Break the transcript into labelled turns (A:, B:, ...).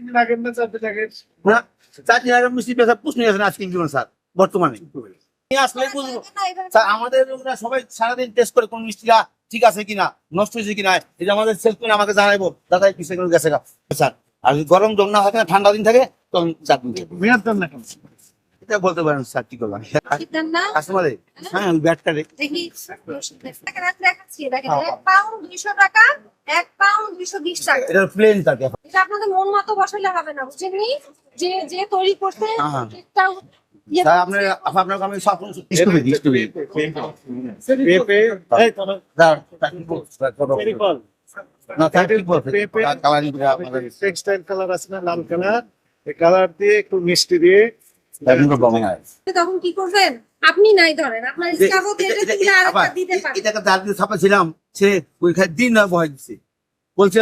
A: দিন আগের না চার দিন আগের
B: না চার দিন আগে মিষ্টি পেশা প্রশ্ন আছে আজকে কি স্যার? বর্তমানে। আসলে বুঝব। স্যার আমাদের সবাই সারাদিন টেস্ট করে কোন মিষ্টিটা ঠিক আছে কিনা নষ্ট হয়েছে কিনা এই যে আমাদের সেলসম্যান আমাকে জানাইবো দাদা এই গেছে স্যার আর যদি গরম জল না থাকে না ঠান্ডা দিন থাকে তখন চার দিন
A: মেয়াদ না
B: এটা বলতে পারেন স্যার কি করলাম? হ্যাঁ ব্যাট
C: দেখি। টাকা এক পাউন্ড দুইশো বিশ টাকা
B: এটা প্লেন থাকে
C: এটা আপনাদের মন মতো বসালে হবে না বুঝছেননি যে যে তৈরি করতে
B: হ্যাঁ।
C: একটা ইয়ে
B: আপনার আপনার আমি সব স্টুপি দিই স্টুপি
A: পেঁপে এই তোমার
B: না তাই ঠিক বলছে আপনাদের
A: টেক্সটাইল কালার আছে না লাল কালার এই কালার দিয়ে একটু মিষ্টি দিয়ে
B: হয়
C: তখন কি করবেন আপনি নাই ধরেন আপনার দিতে পারেন
B: এটাকে ছাপা ছিলাম সে ওইখানে দিন না ভয় দিচ্ছে বলছে